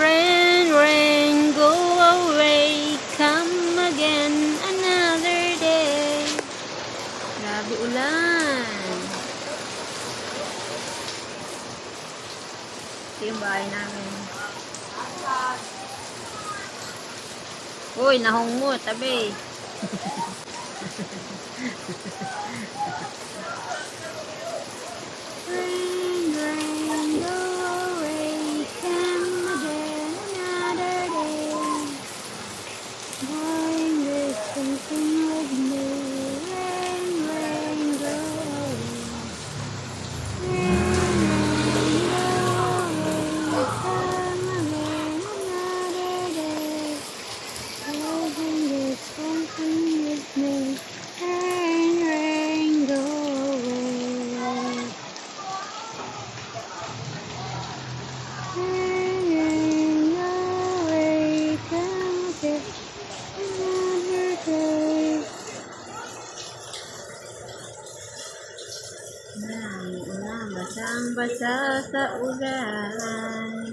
Rain, rain, go away, come again another day. Grabe ulan. Ito yung bahay namin. Uy, nahong mo, tabi. Basang-basa sa ulan.